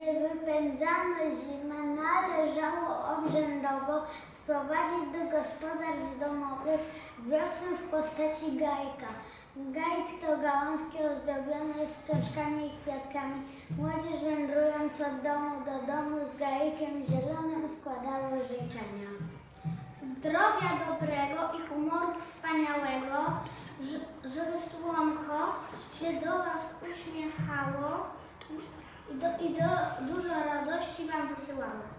Gdy wypędzano zimę, należało obrzędowo wprowadzić do gospodarstw domowych wiosnę w postaci gajka. Gajk to gałązki ozdobione sztuczkami i kwiatkami. Młodzież wędrując od domu do domu z gajkiem zielonym składało życzenia. Zdrowia dobrego i humoru wspaniałego, żeby słonko się do Was uśmiechało i, do, i do, dużo radości Wam wysyłało.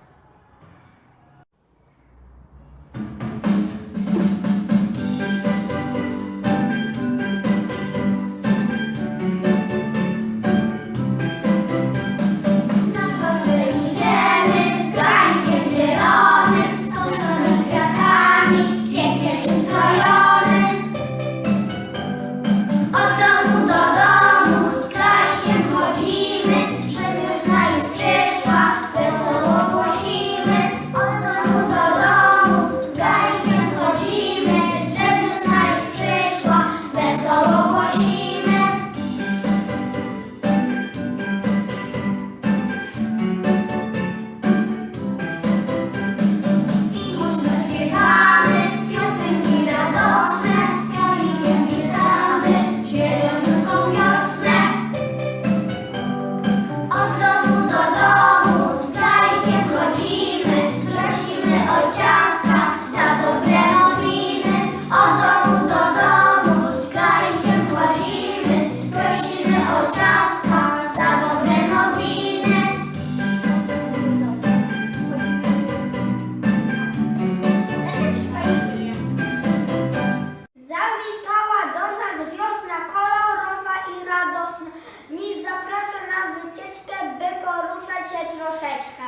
Poruszać się troszeczkę.